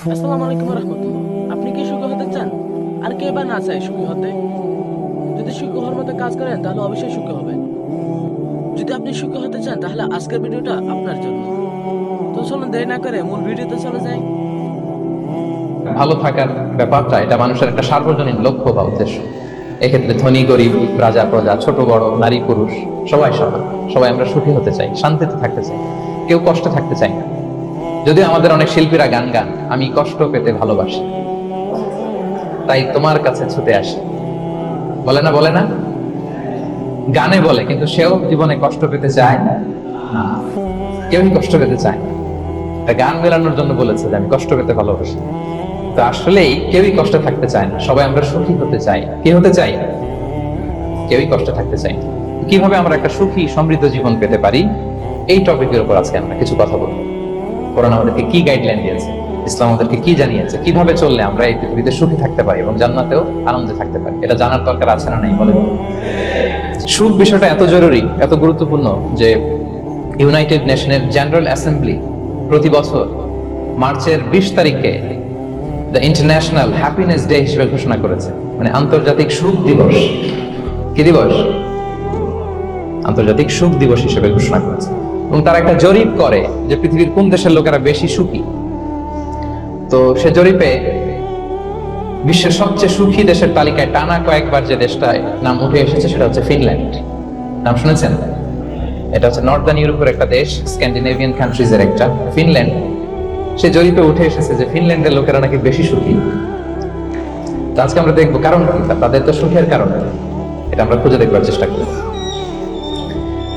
আসসালামু আলাইকুম আপনি কি সুখী হতে চান? আর কে বা না চায় সুখী হতে? যদি সুখী হওয়ার মতো কাজ করেন, তাহলে অবশ্যই সুখী হবেন। যদি আপনি সুখী হতে চান, তাহলে আজকের ভিডিওটা আপনার জন্য। তো চলুন, দেরি না করে মূল ভিডিওতে চলে যাই। ভালো থাকার ব্যাপারটা, এটা মানুষের একটা সার্বজনীন লক্ষ্য বা উদ্দেশ্য। এক্ষেত্রে ধনী, গরিব, রাজা, প্রজা, ছোট, বড়, নারী, পুরুষ, সবাই সবাই আমরা সুখী হতে চাই, শান্তিতে থাকতে চাই। কেউ কষ্টে থাকতে চাই না। যদিও আমাদের অনেক শিল্পীরা গান গান, আমি কষ্ট পেতে ভালোবাসি। তাই তোমার কাছে ছুটে আসি। বলে না বলে না? গানে বলে, কিন্তু সেও জীবনে কষ্ট পেতে চায় না। কেউই কষ্ট পেতে চায় না। গান মেলানোর জন্য বলেছে যে আমি কষ্ট পেতে ভালোবাসি। তো আসলেই কেউই কষ্টে থাকতে চায় না। সবাই আমরা সুখী হতে চাই। কি হতে চাই? কেউই কষ্টে থাকতে চাই। কীভাবে আমরা একটা সুখী, সমৃদ্ধ জীবন পেতে পারি? এই টপিকের উপর আজকে আমরা কিছু কথা বলব। কোরআন আমাদেরকে কি গাইডলাইন দিয়েছে, ইসলাম আমাদেরকে কি জানিয়েছে, কীভাবে চললে আমরা এই পৃথিবীতে সুখী থাকতে পারি এবং জান্নাতেও আনন্দে থাকতে পারি, এটা জানার দরকার আছে না নাই বলে সুখ বিষয়টা এত জরুরি, এত গুরুত্বপূর্ণ যে ইউনাইটেড নেশনের জেনারেল অ্যাসেম্বলি প্রতি বছর মার্চের বিশ তারিখে দ্য ইন্টারন্যাশনাল হ্যাপিনেস ডে হিসেবে ঘোষণা করেছে মানে আন্তর্জাতিক সুখ দিবস। কি দিবস? আন্তর্জাতিক সুখ দিবস হিসেবে ঘোষণা করেছে। এবং তারা একটা জরিপ করে যে পৃথিবীর কোন দেশের লোকেরা বেশি সুখী। তো সে জরিপে বিশ্বের সবচেয়ে সুখী দেশের তালিকায় টানা কয়েকবার যে দেশটায় নাম উঠে এসেছে সেটা হচ্ছে ফিনল্যান্ড। নাম শুনেছেন? এটা হচ্ছে নর্দার্ন ইউরোপের একটা দেশ, স্ক্যান্ডিনেভিয়ান কান্ট্রিজ এর একটা। ফিনল্যান্ড, সে জরিপে উঠে এসেছে যে ফিনল্যান্ডের লোকেরা নাকি বেশি সুখী। আজকে আমরা দেখব কারণ কি? তাদের তো সুখের কারণ। এটা আমরা খুঁজে দেখবার চেষ্টা করি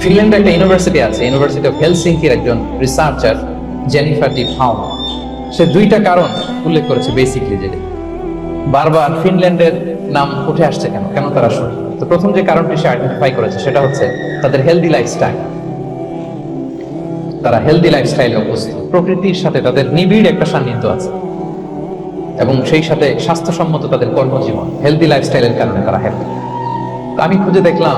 ফিনল্যান্ডে একটা ইউনিভার্সিটি আছে ইউনিভার্সিটি অফ হেলসিঙ্কির একজন রিসার্চার জেনিফার ডি ফাউন সে দুইটা কারণ উল্লেখ করেছে বেসিকলি যে বারবার ফিনল্যান্ডের নাম উঠে আসছে কেন? কেন তারা সুখী তো প্রথম যে কারণটি সে আইডেন্টিফাই করেছে, সেটা হচ্ছে তাদের হেলদি লাইফস্টাইল তারা হেলদি লাইফস্টাইলে অভ্যস্ত। প্রকৃতির সাথে তাদের নিবিড় একটা সান্নিধ্য আছে। এবং সেই সাথে স্বাস্থ্যসম্মত তাদের কর্মজীবন হেলদি লাইফস্টাইলের কারণে তারা হ্যাপি আমি খুঁজে দেখলাম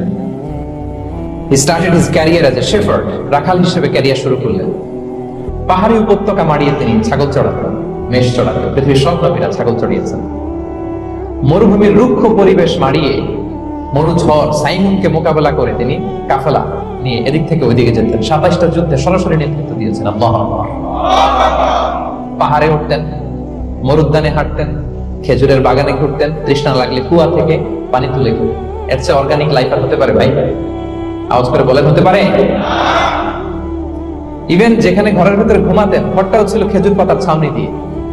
he started his career as a shepherd রাখাল হিসেবে ক্যারিয়ার শুরু করলেন। পাহাড়ি উপত্যকা মাড়িয়ে তিনি ছাগল চড়াতেন, মেষ চড়াতেন, পৃথিবীর সব নবীরা ছাগল চড়িয়েছেন। মরুভূমির রুক্ষ পরিবেশ মাড়িয়ে মরু সাইমুনকে মোকাবেলা করে তিনি কাফেলা নিয়ে এদিক থেকে ওইদিকে যেতেন। সাতাইশটা যুদ্ধে সরাসরি নেতৃত্ব দিয়েছেন আল্লাহ। পাহাড়ে উঠতেন, মরুদ্যানে হাঁটতেন, খেজুরের বাগানে ঘুরতেন, তৃষ্ণা লাগলে কুয়া থেকে পানি তুলে খেতেন এর চেয়ে অর্গানিক লাইফ হতে পারে ভাই। আওয়াজ করে বলেন, হতে পারে। ইভেন যেখানে ঘরের ঘুমাতেন ছিল খেজুর পাতার ছাউনি দিয়ে।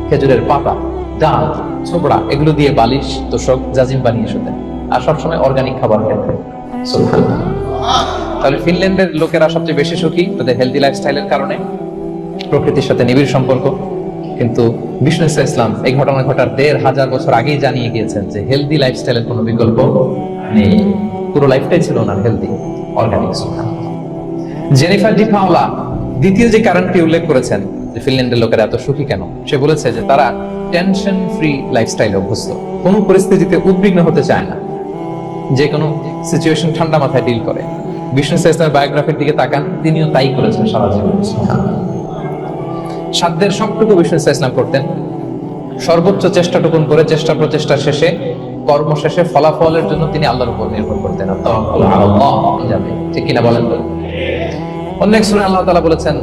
খেজুরের পাতা, ডাল এগুলো দিয়ে বালিশ, তোষক, জাজিম বানিয়ে শুতেন। আর সবসময় অর্গানিক খাবার খেতেন। তাহলে ফিনল্যান্ডের লোকেরা সবচেয়ে বেশি সুখী তাদের হেলদি লাইফস্টাইলের কারণে। প্রকৃতির সাথে নিবিড় সম্পর্ক। কিন্তু বিষ্ণু ইসলাম এই ঘটনা ঘটার দেড় হাজার বছর আগেই জানিয়ে গিয়েছেন যে হেলদি লাইফস্টাইলের কোনো বিকল্প নেই। পুরো লাইফটাই ছিল ওনার healthy organic Jennifer de Paula দ্বিতীয় যে কারণটি উল্লেখ করেছেন, যে ফিনল্যান্ডের লোকেরা এত সুখী কেন? সে বলেছে যে তারা টেনশন ফ্রি লাইফস্টাইলে অভ্যস্ত। কোনো পরিস্থিতিতে উদ্বিগ্ন হতে চায় না। যে কোনো সিচুয়েশন ঠান্ডা মাথায় ডিল করে। বিষ্ণু ইসা ইসলামের বায়োগ্রাফির দিকে তাকান, তিনিও তাই করেছেন সারা জীবন। সাধ্যের সবটুকু বিষ্ণু ইসা ইসলাম করতেন। সর্বোচ্চ চেষ্টাটুকুন করে চেষ্টা প্রচেষ্টা শেষে কর্ম শেষে ফলাফলের জন্য তিনি আল্লাহর উপর নির্ভর করতেন। যাবে ঠিক কিনা বলেন অন্য এক সূরায় আল্লাহ তালা বলেছেন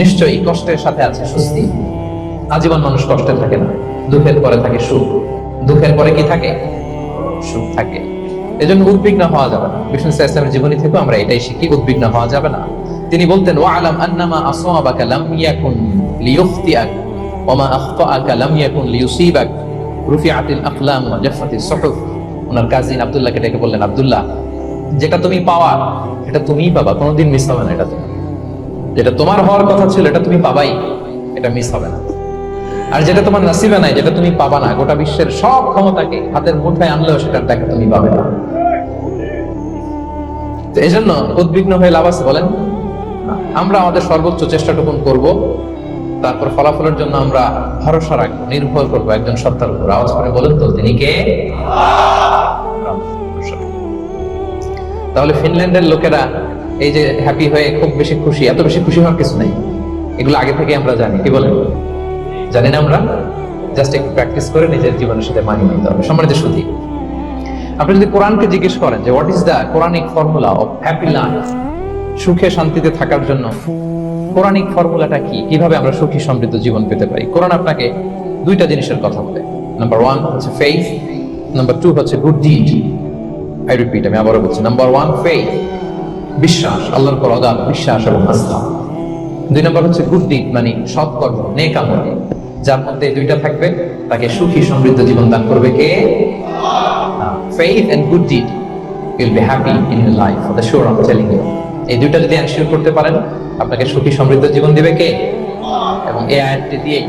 নিশ্চয়ই কষ্টের সাথে আছে স্বস্তি। আজীবন মানুষ কষ্টে থাকে না। দুঃখের পরে থাকে সুখ। দুঃখের পরে কি থাকে? সুখ থাকে। এজন্য উদ্বিগ্ন হওয়া যাবে না। বিষ্ণু ইসলামের জীবনী থেকে আমরা এটাই শিখি, উদ্বিগ্ন হওয়া যাবে না। তিনি বলতেন ওয়া আলাম আন্নামা আসাবাকা লাম ইয়াকুন লিয়ুখতিআক ওয়া মা আখতাআকা লাম ইয়াকুন আকলাম ওনার কাজিন ডেকে বললেন যেটা তুমি এটা তুমিই পাবা, কোনোদিন মিস হবে না এটা যেটা তোমার হওয়ার কথা ছিল, এটা তুমি পাবাই, এটা মিস হবে না। আর যেটা তোমার নাসিবে নাই, যেটা তুমি পাবা না, গোটা বিশ্বের সব ক্ষমতাকে হাতের মুঠায় আনলেও সেটার তুমি পাবে না। তো এই জন্য উদ্বিগ্ন হয়ে লাভ বলেন? আমরা আমাদের সর্বোচ্চ চেষ্টাটুকুন করব। তারপর ফলাফলের জন্য আমরা ভরসা রাখব নির্ভর করব একজন সত্তার উপর। আওয়াজ করে বলেন তো, তিনি কে? তাহলে ফিনল্যান্ডের লোকেরা এই যে হ্যাপি হয়ে খুব বেশি খুশি, এত বেশি খুশি হওয়ার কিছু নেই। এগুলো আগে থেকে আমরা জানি, কি বলেন? জানি না আমরা? জাস্ট একটু প্র্যাকটিস করে নিজের জীবনের সাথে মানিয়ে নিতে হবে। সম্মানিত সুধী, আপনি যদি কোরআনকে জিজ্ঞেস করেন যে what is the Quranic formula of happy life সুখে শান্তিতে থাকার জন্য কোরআনিক ফর্মুলাটা কি? কীভাবে আমরা সুখী সমৃদ্ধ জীবন পেতে পারি? কোরআন আপনাকে দুইটা জিনিসের কথা বলে। নাম্বার ওয়ান হচ্ছে ফেইথ নাম্বার টু হচ্ছে গুড ডিড আই রিপিট আমি আবারও বলছি নাম্বার ওয়ান ফেইথ বিশ্বাস, আল্লাহর পর অগাধ বিশ্বাস এবং আস্থা। দুই নম্বর হচ্ছে গুড ডিড মানে সৎকর্ম নেক আমল। যার মধ্যে দুইটা থাকবে, তাকে সুখী সমৃদ্ধ জীবন দান করবে কে? Faith and good deed will be happy in your life for the sure am telling you এই দুইটা যদি এনশিওর করতে পারেন, আপনাকে সুখী সমৃদ্ধ জীবন দিবে কে? এবং এই আয়াতটি দিয়ে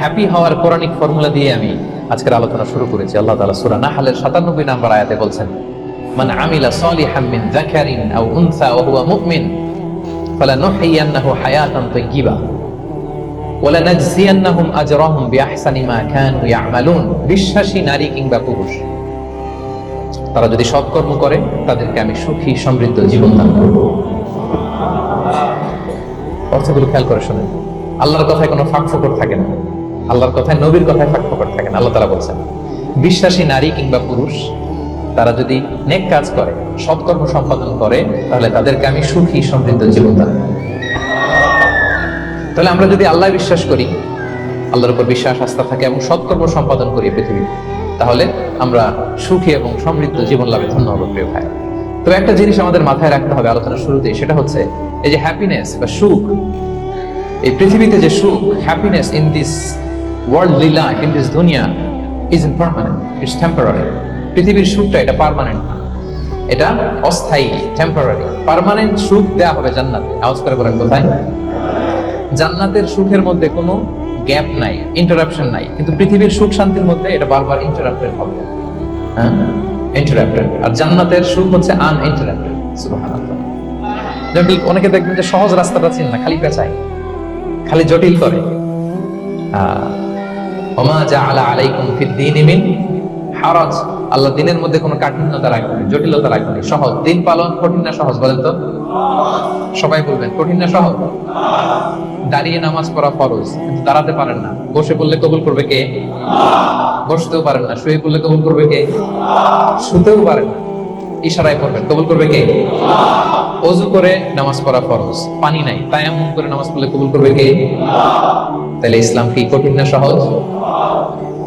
হ্যাপি হওয়ার পৌরাণিক ফর্মুলা দিয়ে আমি আজকের আলোচনা শুরু করেছি। আল্লাহ তাআলা সূরা নাহলের 97 নম্বর আয়াতে বলছেন, মান আমিলা সালিহাম মিন যাকারিন আও উনসা ওয়া হুয়া মুমিন ফালানুহইয়ান্নাহু হায়াতান তাইয়্যিবা, ওয়ালানাজজিয়ান্নাহুম আজরাহুম বিআহসানি মা কানু ইয়ামালুন, বিশ্বাসী নারী কিংবা পুরুষ। তারা যদি সৎকর্ম করে, তাদেরকে আমি সুখী, সমৃদ্ধ জীবন দান করব। অর্থগুলো খেয়াল করে শোনেন। আল্লাহর কথায় কোনো ফাঁক ফোকর থাকে না। আল্লাহর কথায়, নবীর কথায় ফাঁক ফোকর থাকে না, আল্লাহ তারা বলছেন। বিশ্বাসী নারী কিংবা পুরুষ, তারা যদি নেক কাজ করে সৎকর্ম সম্পাদন করে, তাহলে তাদেরকে আমি সুখী, সমৃদ্ধ জীবন দান তাহলে আমরা যদি আল্লাহ বিশ্বাস করি, আল্লাহর উপর বিশ্বাস, আস্থা থাকে এবং সৎকর্ম সম্পাদন করি পৃথিবীতে তাহলে আমরা সুখী এবং সমৃদ্ধ জীবন লাভে ধন্য হব, প্রিয় ভাই। তবে একটা জিনিস আমাদের মাথায় রাখতে হবে আলোচনার শুরুতেই, সেটা হচ্ছে এই যে হ্যাপিনেস বা সুখ, এই পৃথিবীতে যে সুখ happiness in this world life in this দুনিয়া is impermanent it's temporary পৃথিবীর সুখটা এটা পারমানেন্ট এটা অস্থায়ী টেম্পোরারি পারমানেন্ট সুখ দেয়া হবে জান্নাতে। আওয়াজ করে বলেন, কোথায়? জান্নাতের সুখের মধ্যে কোনো গ্যাপ নাই ইন্টারাপশন নাই। কিন্তু পৃথিবীর সুখ শান্তির মধ্যে এটা বারবার ইন্টারাপ্টেড হবে। হ্যাঁ? ইন্টারাপ্টেড আর জান্নাতের সুখ হচ্ছে আন ইন্টারাপ্টেড সুবহানাল্লাহ। জটিল, অনেকে দেখবেন যে সহজ রাস্তাটা চিন না, খালি পেঁচায়। খালি জটিল করে। ওমা জাআলা আলাইকুম ফিদ দীনি মিন হারাজ। আল্লাহ দিনের মধ্যে কোনো কাঠিন্যতা রাখবেন জটিলতা রাখবেন সহজ। দিন পালন কঠিন না সহজ, বলেন তো? সবাই বলবেন, কঠিন না সহজ? দাঁড়িয়ে নামাজ পড়া ফরজ, কিন্তু দাঁড়াতে পারেন না। বসে পড়লে কবুল করবে কে? বসতেও পারেন না, শুয়ে পড়লে কবুল করবে কে? শুতেও পারেন না। ইশারায় কবুল করবে কে? অজু করে নামাজ পড়া ফরজ, পানি নাই, তাই এমন করে নামাজ পড়লে কবুল করবে কে? তাহলে ইসলাম কি কঠিন না সহজ?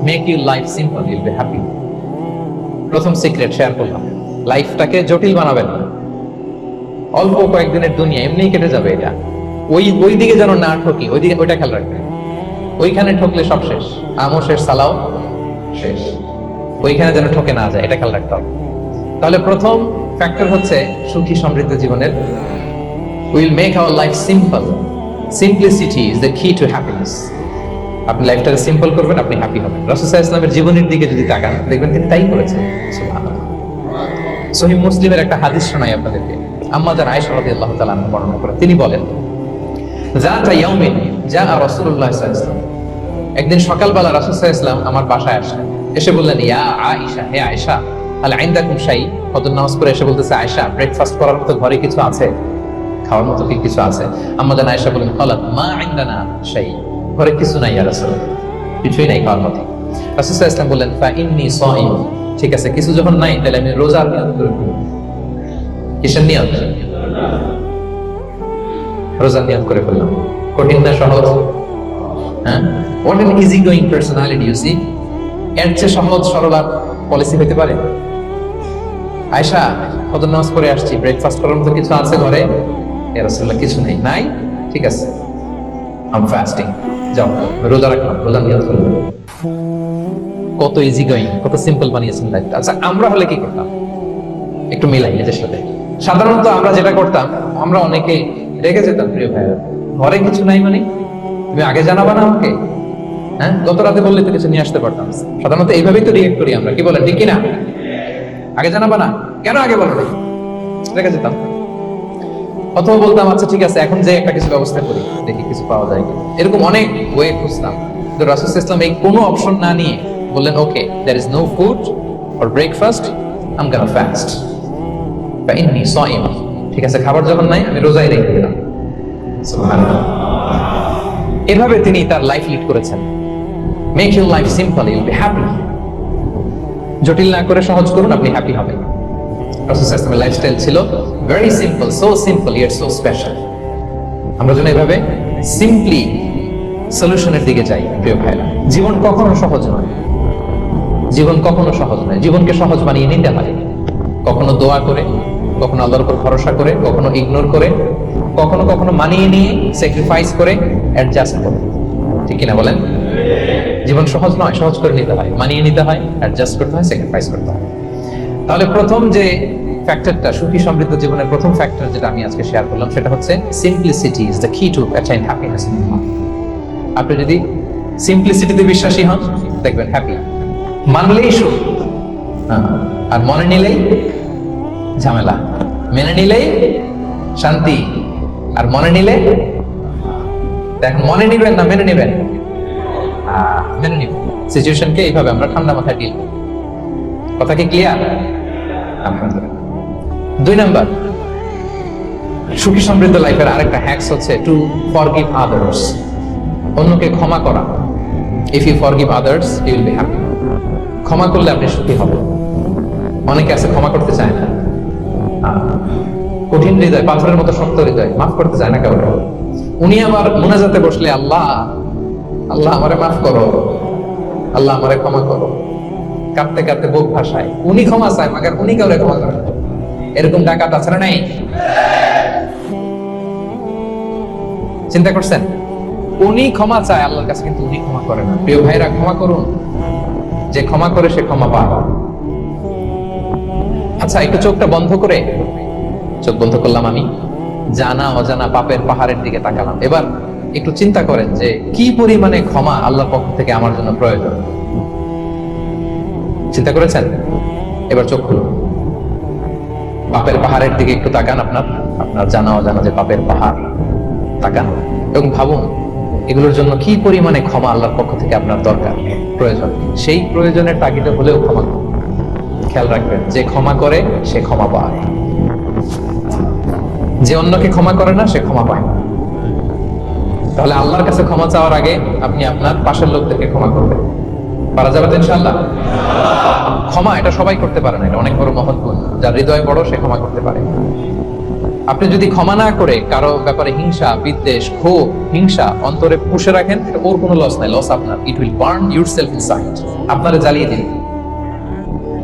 Make you life simple you'll be happy প্রথম সিক্রেট শেয়ার করলাম। লাইফটাকে জটিল বানাবেন অল্প কয়েকদিনের দুনিয়া, এমনিই কেটে যাবে এটা। ওই ওই দিকে যেন না ঠকি, ওই দিকে ওইটা খেয়াল রাখবে। ওইখানে ঠকলে সব শেষ। আমও শেষ, সালাও শেষ। ওইখানে যেন ঠকে না যায়, এটা খেয়াল রাখতে হবে। তাহলে প্রথম ফ্যাক্টর হচ্ছে সুখী সমৃদ্ধ জীবনের। Will make our life simple simplicity is the key to happiness আপনি লাইফটাকে সিম্পল করবেন, আপনি হ্যাপি হবেন। রাসূলুল্লাহ ইসলামের জীবনের দিকে যদি তাকান, দেখবেন তিনি তাই করেছেন। সহি মুসলিমের একটা হাদিস শোনাই আপনাদেরকে। আম্মা যান আয়েশা রাদিয়াল্লাহু তাআলা বর্ণনা করেন। তিনি বলেন যাতা ইয়াউমিন যা সাল্লাল্লাহু একদিন সকালবেলা রাসূল সাল্লাল্লাহু আমার বাসায় আসলেন। এসে বললেন, ইয়া আয়েশা, হে আয়েশা আল আইন্দাকুম শাই ফজর নামাজ পড়ে এসে বলতেছে, আয়েশা ব্রেকফাস্ট করার মতো ঘরে কিছু আছে? খাওয়ার মতো কি কিছু আছে? জান আয়েশা বলেন কলাত, মা আইন্দানা শাই ঘরে কিছু নাই ইয়া রাসূল কিছুই নাই খাওয়ার মতো। রাসূল সাল্লাল্লাহু বললেন, ফা ইন্নী সাইম। ঠিক আছে, কিছু যখন নাই, তাহলে আমি রোজা নিয়ত করে কিসের নিয়ত? রোজার নিয়ত করে ফেললাম। কঠিন না, সহজ। হ্যাঁ? What easy going personality you see এর চেয়ে সহজ, সরল আর পলিসি হইতে পারে? আয়সা ফজর নামাজ পড়ে আসছি। ব্রেকফাস্ট করার মতো কিছু আছে ঘরে? এ রাসূলুল্লাহ, কিছু নেই। নাই? ঠিক আছে। আম ফাস্টিং যাও, রোজা রাখলাম, রোজা নিয়ত করলাম। কত ইজি গোয়িং কত সিম্পল বানিয়েছেন লাইফটা আচ্ছা আমরা হলে কি করতাম? একটু মিলাই, নিজের সাথে। সাধারণত আমরা যেটা করতাম, আমরা অনেকে রেগে যেতাম প্রিয় ভাইয়া। ঘরে কিছু নাই মানে? তুমি আগে জানাবা না আমাকে? হ্যাঁ? গত রাতে বললে তো কিছু নিয়ে আসতে পারতাম। সাধারণত এইভাবেই তো রিয়েক্ট করি আমরা, কি বলেন, ঠিক কিনা? আগে জানাবা না? কেন আগে বলো রেগে যেতাম। অথবা বলতাম আচ্ছা ঠিক আছে, এখন যে একটা কিছু ব্যবস্থা করি, দেখি কিছু পাওয়া যায়। এরকম অনেক ওয়ে খুঁজতাম। তো রাসুল ইসলাম এই কোনো অপশন না নিয়ে বললেন okay there is no food for breakfast am gonna fast বা ইন্নি সাইম। ঠিক আছে, খাবার যখন নাই, আমি রোজাই রেখে দিলাম। এভাবে তিনি তার লাইফ লিড করেছেন। Make your life simple you'll be happy জটিল না করে সহজ করুন, আপনি হ্যাপি হবেন। রাসূলের লাইফস্টাইল ছিল very simple so simple yet so special আমরা যেন এভাবে সিম্পলি সলিউশনের দিকে যাই, প্রিয় ভাইরা জীবন কখনো সহজ নয়। জীবন কখনো সহজ নয়। জীবনকে সহজ বানিয়ে নিতে হয়। কখনো দোয়া করে কখনো আল্লাহর উপর ভরসা করে কখনো ইগনোর করে কখনো কখনো মানিয়ে নিয়ে স্যাক্রিফাইস করে অ্যাডজাস্ট করে। ঠিক কিনা বলেন? জীবন সহজ নয় সহজ করে নিতে হয়। মানিয়ে নিতে হয় অ্যাডজাস্ট করতে হয় স্যাক্রিফাইস করতে হয়। তাহলে প্রথম যে ফ্যাক্টরটা সুখী সমৃদ্ধ জীবনের প্রথম ফ্যাক্টর যেটা আমি আজকে শেয়ার করলাম সেটা হচ্ছে simplicity is the key to attain happiness in আপনি যদি সিম্পলিসিটিতে বিশ্বাসী হন দেখবেন হ্যাপি মানলেই সুখ। হ্যাঁ, আর মনে নিলেই ঝামেলা। মেনে নিলেই শান্তি, আর মনে নিলে? দেখেন মনে নিবেন না, মেনে নিবেন। মেনে নিব। সিচুয়েশনকে এইভাবে আমরা ঠান্ডা মাথায় ডিল কথা কি ক্লিয়ার দুই নাম্বার, সুখী সমৃদ্ধ লাইফের আরেকটা হ্যাক্স হচ্ছে টু ফরগিভ আদার্স অন্যকে ক্ষমা করা। If you forgive others you will be happy ক্ষমা করলে আপনি সুখী হবেন। অনেকে আছে, ক্ষমা করতে চায় না। কঠিন হৃদয়, পাথরের মতো শক্ত হৃদয়, মাফ করতে চায় না কেউ উনি আবার মোনাজাতে বসলে, আল্লাহ আল্লাহ আমারে মাফ করো, আল্লাহ আমারে ক্ষমা করো। কাঁদতে কাঁদতে বুক ভাসায়। উনি ক্ষমা চায়, মাগার উনি কাউরে ক্ষমা করে এরকম ডাকাত আছে না নাই? চিন্তা করছেন? উনি ক্ষমা চায়, আল্লাহর কাছে কিন্তু উনি ক্ষমা করে না। প্রিয় ভাইরা, ক্ষমা করুন। যে ক্ষমা করে, সে ক্ষমা পায় আচ্ছা একটু চোখটা বন্ধ করে, চোখ বন্ধ করলাম আমি। জানা, অজানা পাপের পাহাড়ের দিকে তাকালাম। এবার একটু চিন্তা করেন যে, কি পরিমাণে ক্ষমা আল্লাহর পক্ষ থেকে আমার জন্য প্রয়োজন? চিন্তা করেছেন? এবার চোখ খুলুন। পাপের পাহাড়ের দিকে একটু তাকান আপনার। আপনার জানা, অজানা যে পাপের পাহাড়, তাকান। এবং ভাবুন, এগুলোর জন্য কি পরিমাণে ক্ষমা আল্লাহর পক্ষ থেকে আপনার দরকার, প্রয়োজন? সেই প্রয়োজনের তাগিদে হলেও ক্ষমা খেয়াল রাখবেন, যে ক্ষমা করে, সে ক্ষমা পায়। যে অন্যকে ক্ষমা করে না, সে ক্ষমা পায় না। তাহলে আল্লাহর কাছে ক্ষমা চাওয়ার আগে আপনি আপনার পাশের লোকদেরকে ক্ষমা করবেন। পারা যাবে তো ইনশাআল্লাহ? ক্ষমা, এটা সবাই করতে পারে না, এটা অনেক বড় মহৎ যার হৃদয় বড়, সে ক্ষমা করতে পারে আপনি যদি ক্ষমা না করে কারও ব্যাপারে হিংসা, বিদ্বেষ, ক্ষোভ, হিংসা অন্তরে পুষে রাখেন ওর কোনো লস নাই লস আপনার। It will burn your self inside আপনারা জ্বালিয়ে দিন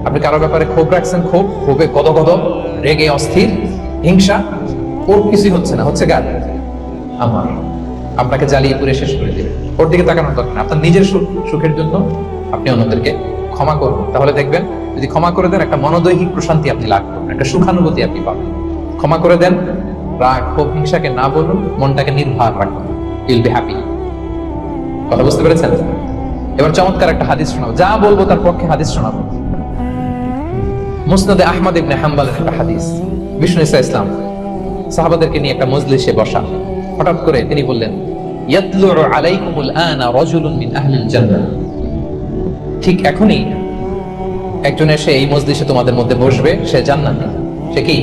আপনি কারও ব্যাপারে ক্ষোভ রাখছেন, ক্ষোভ, ক্ষোভে কদ রেগে অস্থির, হিংসা, ওর কিছুই হচ্ছে না, হচ্ছে গান আমার। আপনাকে জ্বালিয়ে পুড়ে শেষ করে দেবে। ওর দিকে তাকানোর দরকার নেই। আপনার নিজের সুখের জন্য আপনি অন্যদেরকে ক্ষমা করুন। তাহলে দেখবেন, যদি ক্ষমা করে দেন, একটা মনোদৈহিক প্রশান্তি আপনি লাভ করবেন, একটা সুখানুভূতি আপনি পাবেন। ক্ষমা করে দেন, রাগ, ক্ষোভ, হিংসাকে না বলুন, মনটাকে নির্ভার রাখুন। ইউল বি হ্যাপি কথা বুঝতে পেরেছেন? এবার চমৎকার একটা হাদিস শোনাবো। যা বলব তার পক্ষে হাদিস শোনাবো। মুসনাদে আহমদ ইবনে হাম্বালের একটা হাদিস। বিষ্ণু ইসা ইসলাম সাহাবাদেরকে নিয়ে একটা মজলিসে বসা। হঠাৎ করে তিনি বললেন ইয়াতলু আলাইকুমুল আনা রাজুলুন মিন আহলিল জান্নাহ। ঠিক এখনই একজন এসে এই মজলিসে তোমাদের মধ্যে বসবে, সে জান্নাতি। সে কি?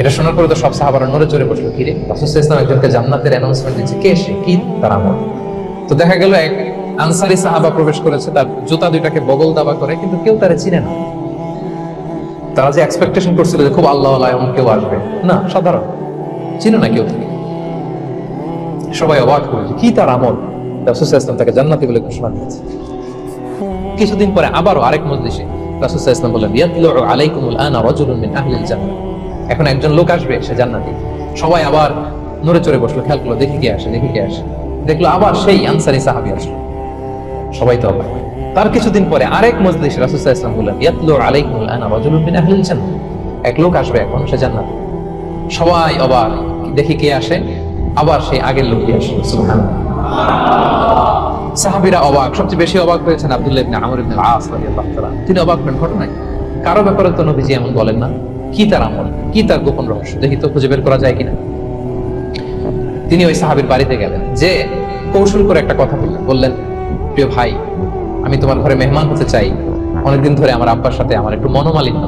এটা শোনার পরে তো সব সাহাবারা নড়ে চড়ে বসল, কিরে, রাসূল ইসলাম একজনকে জান্নাতের অ্যানাউন্সমেন্ট দিচ্ছে। কে সে? কি? তার আমল? তো দেখা গেল এক আনসারি সাহাবা প্রবেশ করেছে, তার জুতা দুইটাকে বগল দাবা করে, কিন্তু কেউ তারে চিনে না। তারা যে এক্সপেকটেশন করছিল যে খুব আল্লাহ এমন কেউ আসবে, না, সাধারণ। চিনে না কেউ থেকে সবাই অবাক করেছে কি তার আমল? তাকে জান্নাতি বলে ঘোষণা দিয়েছে। কিছুদিন পরে আবারও আরেক মজলিসে বললেন আলাইকুমুল আনা রাজুলুন মিন আহলিল জান্নাহ। এখন একজন লোক আসবে, সে জান্নাতি। সবাই আবার নড়ে চড়ে বসল, খেয়াল করল, দেখি কে আসে, দেখি কে আসে। দেখল আবার সেই আনসারি সাহাবী আসলো। সবাই তো অবাক। তার কিছুদিন পরে আরেক মজলিস আলাইহি ওয়াসাল্লাম বললেন, ইয়াতলু আলাইকুমুল আনা রাজুলুন মিন আহলিল জান্নাহ। এক লোক আসবে এখন, সে জান্নাতি। সবাই অবাক, দেখি কে আসে? আবার সেই আগের লোকই আসে সুবহানাল্লাহ। সাহাবীরা অবাক, সবচেয়ে বেশি অবাক হয়েছেন আব্দুল্লাহ ইবনে আমর ইবনে আস রাদিয়াল্লাহু তাআলা। তিনি অবাক হলেন ঘটনায় কারও ব্যাপারে তো নবীজি এমন বলেন না। কি তার আমল? কি তার গোপন রহস্য? দেখি তো খুঁজে বের করা যায় কিনা। তিনি ওই সাহাবীর বাড়িতে গেলেন, যে কৌশল করে একটা কথা বললেন। বললেন, প্রিয় ভাই আমি তোমার ঘরে মেহমান হতে চাই। অনেকদিন ধরে আমার আব্বার সাথে আমার একটু মনোমালিন্য।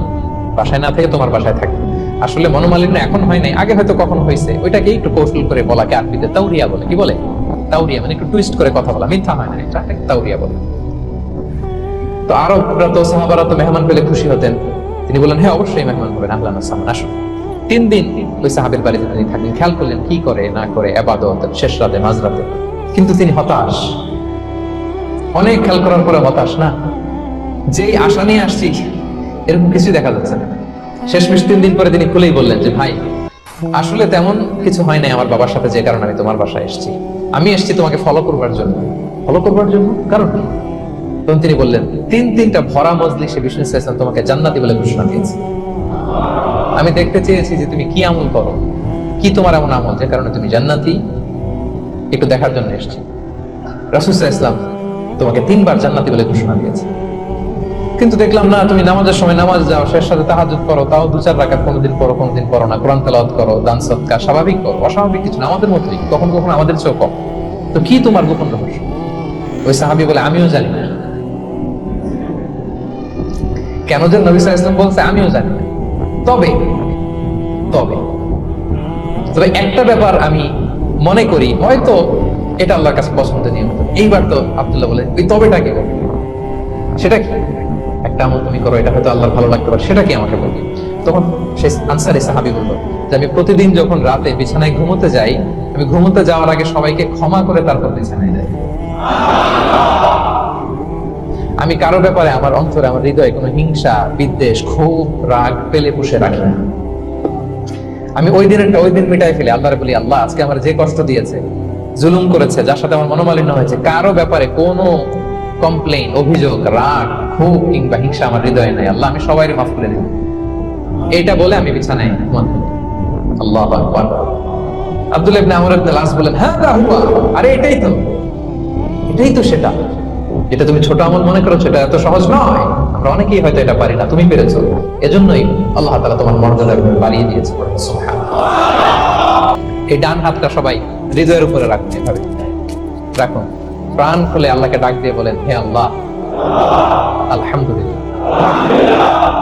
বাসায় না থেকে তোমার বাসায় থাকি। আসলে মনোমালিন্য এখন হয় নাই, আগে হয়তো কখন হয়েছে। ওইটাকে একটু কৌশল করে বলাকে আরবিতে তাউরিয়া বলে। কি বলে? তাউরিয়া মানে একটু টুইস্ট করে কথা বলা। মিথ্যা হয় না, এটা তাউরিয়া বলে। তো আরবরা তো সাহাবারা তো মেহমান পেলে খুশি হতেন। তিনি বললেন হ্যাঁ অবশ্যই মেহমান হবেন আহলান সামান আসুন। তিন দিন ওই সাহাবের বাড়িতে তিনি থাকলেন খেয়াল করলেন কি করে, না করে, আবাদত, শেষ রাতে, মাঝরাতে। কিন্তু তিনি হতাশ। অনেক খেয়াল করার পরে হতাশ, না? যেই আশা নিয়ে আসছি, এরকম কিছুই দেখা যাচ্ছে না। শেষমেশ তিন দিন পরে তিনি খুলেই বললেন যে, ভাই, আসলে তেমন কিছু হয় নাই আমার বাবার সাথে যে কারণে আমি তোমার বাসায় এসেছি। আমি এসেছি তোমাকে ফলো করবার জন্য। ফলো করবার জন্য? কারণ তখন তিনি বললেন, তিন তিনটা ভরা মজলিসে বিষ্ণু ইসলাম তোমাকে জান্নাতি বলে ঘোষণা দিয়েছে। আমি দেখতে চেয়েছি যে তুমি কি আমল করো। কি তোমার এমন আমল যে কারণে তুমি জান্নাতি? একটু দেখার জন্য এসেছি। রাসুসাহ ইসলাম তোমাকে তিনবার জান্নাতি বলে ঘোষণা দিয়েছে। কিন্তু দেখলাম, না, তুমি নামাজের সময় নামাজ যাও, শেষ সাথে তাহাজুদ করো তাও দু চার রাকাত কোনোদিন করো কোনোদিন করো না। কোরআন তেলাওয়াত করো, দান সৎকার স্বাভাবিক করো, অস্বাভাবিক কিছু না, আমাদের মতোই কখন কখন আমাদের চেয়েও কম। তো কি তোমার গোপন রহস্য? ওই সাহাবি বলে, আমিও জানি না। কেন যে নবী আলাইহি বলছে, আমিও জানি না। তবে তবে তবে একটা ব্যাপার আমি মনে করি, হয়তো এটা আল্লাহর কাছে পছন্দনীয় এইবার তো আব্দুল্লাহ বলে, ওই তবেটা কি বলবে সেটা কি? একটা আমল তুমি করো, এটা হয়তো আল্লাহর ভালো লাগতে পারে, সেটা কি আমাকে বলবে? তখন সেই আনসারি সাহাবি বলল, যে আমি প্রতিদিন যখন রাতে বিছানায় ঘুমোতে যাই, আমি ঘুমোতে যাওয়ার আগে সবাইকে ক্ষমা করে তারপর বিছানায় যাই। আমি কারও ব্যাপারে আমার অন্তরে, আমার হৃদয়ে কোনো হিংসা, বিদ্বেষ, ক্ষোভ, রাগ, পেলে পুষে রাখি না। আমি ওই দিনেরটা, ওই দিন মিটাই ফেলি, আল্লাহরে বলি, আল্লাহ, আজকে আমার যে কষ্ট দিয়েছে জুলুম করেছে, যার সাথে আমার মনোমালিন্য হয়েছে, কারও ব্যাপারে কোনো কমপ্লেন অভিযোগ, রাগ, ক্ষোভ কিংবা হিংসা আমার হৃদয়ে নাই। আল্লাহ, আমি সবাই মাফ করে দিই এটা বলে আমি বিছানায় আল্লাহ আব্দুল ইবনে আমর ইবনে লাস বলেন হ্যাঁ দা আরে, এটাই তো। এটাই তো সেটা। যেটা তুমি ছোট আমল মনে করো সেটা এত সহজ নয়। আমরা অনেকেই হয়তো এটা পারি না, তুমি পেরেছ। এজন্যই আল্লাহ তাআলা তোমার মর্যাদা বাড়িয়ে দিয়েছে। সুবহানাল্লাহ। এই ডান হাতটা সবাই হৃদয়ের উপরে রাখুন এভাবে। রাখুন। প্রাণ খুলে আল্লাহকে ডাক দিয়ে বলেন, হে আল্লাহ, আলহামদুলিল্লাহ।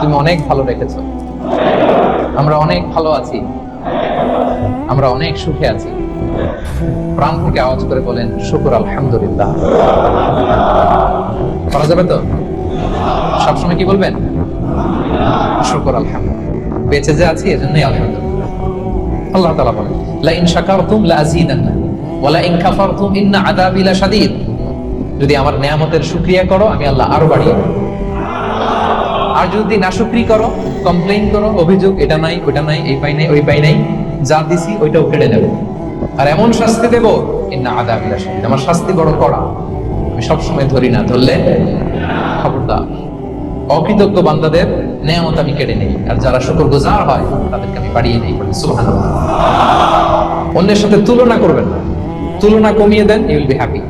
তুমি অনেক ভালো রেখেছো। আমরা অনেক ভালো আছি। আমরা অনেক সুখে আছি। প্রাণ থেকে আওয়াজ করে বলেন, শুকুর, আলহামদুলিল্লাহ। করা যাবে তো? সবসময় কি বলবেন? শুকুর, আলহামদুলিল্লাহ। বেঁচে যে আছি, এজন্যই আলহামদুলিল্লাহ। আল্লাহ বলেন লা লা লা ইন্না যদি আমার নিয়ামতের করো, আমি আল্লাহ আরও বাড়িয়ে। আর যদি করো করো, অভিযোগ, এটা নাই, ওটা নাই, এই পাই নাই, ওই পাই নাই, যা দিছি, ওইটাও কেড়ে নেবে। আর এমন শাস্তি দেব, ইন্না আযাবি লাশাদীদ। আমার শাস্তি বড় কড়া। আমি সবসময় ধরি না, ধরলে খবরদার। অকৃতজ্ঞ বান্দাদের নেয়ামত আমি কেড়ে নেই। আর যারা শুকর গুজার হয়, তাদেরকে আমি বাড়িয়ে নেই। সুবহানাল্লাহ। অন্যের সাথে তুলনা করবেন না। তুলনা কমিয়ে দেন, ইউ উইল বি হ্যাপি।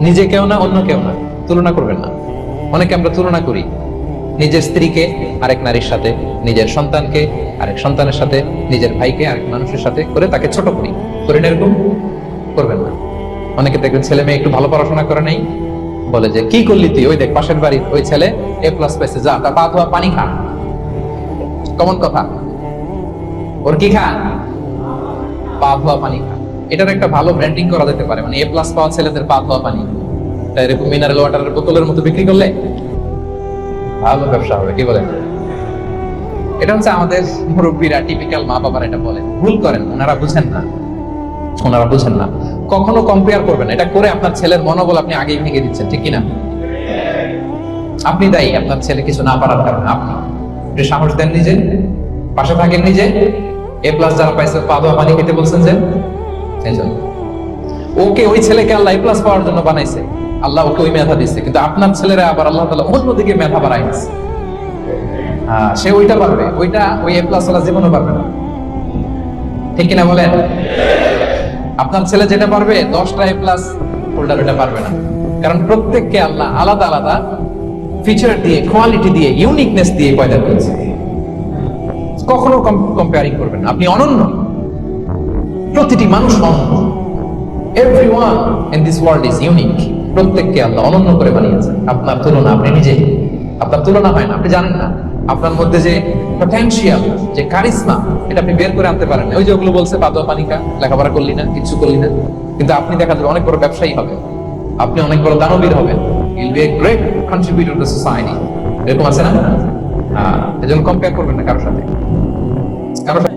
নিজে কেউ না, অন্য কেউ না। তুলনা করবেন না। অনেকে আমরা তুলনা করি। নিজের স্ত্রীকে, আরেক নারীর সাথে, নিজের সন্তানকে, আরেক সন্তানের সাথে, নিজের ভাইকে, আরেক মানুষের সাথে করে তাকে ছোট করি। করি না এরকম? করবেন না। অনেকে দেখবেন ছেলে মেয়ে একটু ভালো পড়াশোনা করে নেই। বলে যে, কি করলি তুই? ওই দেখ, পাশের বাড়ির ওই ছেলে এ প্লাস পাইছে, যা তার পা পানি খা। কমন কথা। ওর কি খা? পা ধোয়া পানি খা। এটার একটা ভালো ব্র্যান্ডিং করা যেতে পারে মানে এ প্লাস পাওয়া ছেলেদের পা ধোয়া পানি। তা এরকম মিনারেল ওয়াটারের বোতলের মতো বিক্রি করলে ভালো ব্যবসা হবে, কি বলেন? এটা হচ্ছে আমাদের মুরব্বীরা টিপিক্যাল মা বাবারা এটা বলেন ভুল করেন, ওনারা বুঝেন না। ওনারা বুঝেন না। কখনো কম্পেয়ার করবেন এটা করে আপনার ছেলের মনোবল আপনি আগেই ভেঙে দিচ্ছেন, ঠিক কিনা? আপনি দায়ী, আপনার ছেলে কিছু না পারার কারণে। আপনি। সাহস দেন নিজে, পাশে থাকেন নিজে। এ প্লাস যারা পাইছে, পা ধোয়া পানি খেতে বলছেন যে, এই জন্য। ওকে ওই ছেলেকে আল্লাহ এ প্লাস পাওয়ার জন্য বানাইছে। আল্লাহ ওকে ওই মেধা দিচ্ছে কিন্তু আপনার ছেলেরা আবার আল্লাহ তালা অন্যদিকে মেধা বাড়াইছে সে ওইটা পারবে। ওইটা ওই এ প্লাস ওলা জীবনও পারবে না। ঠিক কিনা বলেন? আপনার ছেলে যেটা পারবে, দশটা এ প্লাস হোল্ডার ওটা পারবে না। কারণ প্রত্যেককে আল্লাহ আলাদা আলাদা ফিচার দিয়ে কোয়ালিটি দিয়ে ইউনিকনেস দিয়ে পয়দা করেছে। কখনো কম্পেয়ারিং করবেন আপনি অনন্য। প্রতিটি মানুষ অনন্য। Everyone in this world is unique প্রত্যেককে আল্লাহ অনন্য করে আপনার তুলনা আপনি নিজে। আপনার তুলনা হয় না। আপনি জানেন না। আপনার মধ্যে যে পটেনশিয়াল যে কারিশমা এটা আপনি বের করে আনতে পারেন। ওই যে ওগুলো বলছে, বাদুয়া পানিকা, লেখাপড়া করলি না, কিছু করলি না। কিন্তু আপনি দেখা যাবে অনেক বড় ব্যবসায়ী হবে আপনি অনেক বড় দানবীর হবেন। I'll be a great contributor to society এরকম আছে না? হ্যাঁ এজন্য কম্পেয়ার করবেন না কারোর সাথে। কারোর সাথে